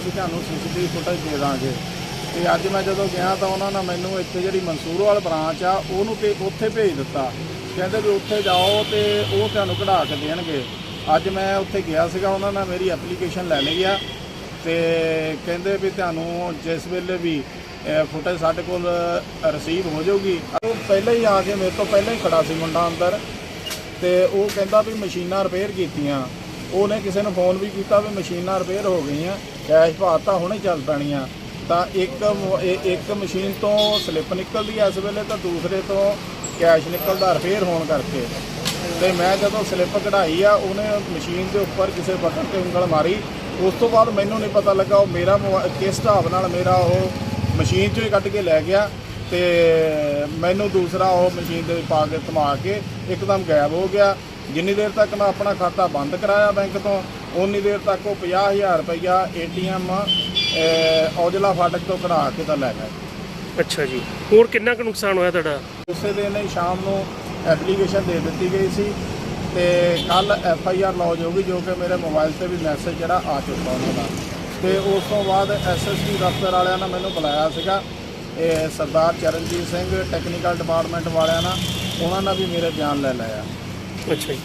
ਅਸੀਂ ਤੁਹਾਨੂੰ CCTV footage ਦੇ ਦਾਂਗੇ। ਤੇ ਅੱਜ ਮੈਂ ਜਦੋਂ ਗਿਆ ਤਾਂ ਉਹਨਾਂ ਨੇ ਮੈਨੂੰ ਇੱਥੇ ਜਿਹੜੀ ਮਨਸੂਰਵਾਲ ਬ੍ਰਾਂਚ ਆ, ਉਹਨੂੰ ਤੇ ਉੱਥੇ ਭੇਜ ਦਿੱਤਾ। ਕਹਿੰਦੇ ਵੀ ਉੱਥੇ ਜਾਓ ਤੇ ਉਹ ਤੁਹਾਨੂੰ ਕਢਾ ਕੇ ਦੇਣਗੇ। ਅੱਜ ਮੈਂ ਉੱਥੇ ਗਿਆ ਸੀਗਾ, ਉਹਨਾਂ ਨੇ ਮੇਰੀ ਐਪਲੀਕੇਸ਼ਨ ਲੈ ਲਈ ਆ। ਤੇ ਕਹਿੰਦੇ ਵੀ ਤੁਹਾਨੂੰ ਜਿਸ ਵੇਲੇ ਵੀ ਫੁਟੇਜ ਸਾਡੇ ਕੋਲ ਰਿਸੀਵ ਹੋ ਜਾਊਗੀ। ਉਹ ਪਹਿਲਾਂ ਹੀ ਆ ਕੇ ਮੇਰੇ ਤੋਂ ਪਹਿਲਾਂ ਹੀ ਖੜਾ ਸੀ ਮੁੰਡਾ ਅੰਦਰ। ਤੇ ਉਹ ਕਹਿੰਦਾ ਵੀ ਮਸ਼ੀਨਾਂ ਰਿਪੇਅਰ ਕੀਤੀਆਂ। ਉਹਨੇ ਕਿਸੇ ਨੂੰ ਫੋਨ ਵੀ ਕੀਤਾ ਵੀ ਮਸ਼ੀਨਾਂ ਰਿਪੇਅਰ ਹੋ ਗਈਆਂ ਕੈਸ਼ ਭਾਤਾ ਹੁਣੇ ਚੱਲ ਪੈਣੀਆਂ। ਤਾਂ ਇੱਕ ਇੱਕ ਮਸ਼ੀਨ ਤੋਂ ਸਲਿੱਪ ਨਿਕਲਦੀ ਐ ਇਸ ਵੇਲੇ ਤਾਂ ਦੂਸਰੇ ਤੋਂ ਕੈਸ਼ ਨਿਕਲਦਾ ਰਿਪੇਅਰ ਹੋਣ ਕਰਕੇ। ਤੇ ਮੈਂ ਜਦੋਂ ਸਲਿੱਪ ਕਢਾਈ ਆ, ਉਹਨੇ ਮਸ਼ੀਨ ਦੇ ਉੱਪਰ ਕਿਸੇ ਬਟਨ ਤੇ ਉਂਗਲ ਮਾਰੀ। ਉਸ ਤੋਂ ਬਾਅਦ ਮੈਨੂੰ ਨਹੀਂ ਪਤਾ ਲੱਗਾ, ਉਹ ਮੇਰਾ ਮੋਬਾ- ਕਿਸ ਹਿਸਾਬ ਨਾਲ ਮੇਰਾ ਉਹ ਮਸ਼ੀਨ ਚੋਂ ਹੀ ਕੱਢ ਕੇ ਲੈ ਗਿਆ। ਤੇ ਮੈਨੂੰ ਦੂਸਰਾ ਉਹ ਮਸ਼ੀਨ ਦੇ ਪਾ ਕੇ ਧਮਾ ਕੇ ਇੱਕਦਮ ਗਾਇਬ ਹੋ ਗਿਆ। ਜਿੰਨੀ ਦੇਰ ਤੱਕ ਮੈਂ ਆਪਣਾ ਖਾਤਾ ਬੰਦ ਕਰਾਇਆ ਬੈਂਕ ਤੋਂ ਉਨੀ ਦੇਰ ਤੱਕ ਉਹ 50000 ਰੁਪਈਆ ਏਟੀਐਮ ਔਜਲਾ ਫਾਟਕ ਤੋਂ ਕਢਾ ਕੇ ਤਾਂ ਲੈ ਗਏ। ਅੱਛਾ ਜੀ। ਹੋਰ ਕਿੰਨਾ ਕੁ ਨੁਕਸਾਨ ਹੋਇਆ ਤੁਹਾਡਾ? ਉਸੇ ਦਿਨ ਹੀ ਸ਼ਾਮ ਨੂੰ ਐਪਲੀਕੇਸ਼ਨ ਦੇ ਦਿੱਤੀ ਗਈ ਸੀ ਤੇ ਕੱਲ ਐਫ ਆਈ ਆਰ ਲੌਜ ਹੋ ਗਈ ਜੋ ਕਿ ਮੇਰੇ ਮੋਬਾਈਲ ਤੇ ਵੀ ਮੈਸੇਜ ਜਿਹੜਾ ਆ ਚੁੱਕਾ ਉਹਨਾਂ ਦਾ। ਤੇ ਉਸ ਤੋਂ ਬਾਅਦ ਐਸ ਐਸ ਪੀ ਦਫ਼ਤਰ ਵਾਲਿਆਂ ਨੇ ਮੈਨੂੰ ਬੁਲਾਇਆ ਸੀਗਾ ਇਹ ਸਰਦਾਰ ਚਰਨਜੀਤ ਸਿੰਘ ਟੈਕਨੀਕਲ ਡਿਪਾਰਟਮੈਂਟ ਵਾਲਿਆਂ ਨਾਲ ਉਹਨਾਂ ਨੇ ਵੀ ਮੇਰੇ ਬਿਆਨ ਲੈ ਲਿਆ ਅੱਛਾ ਜੀ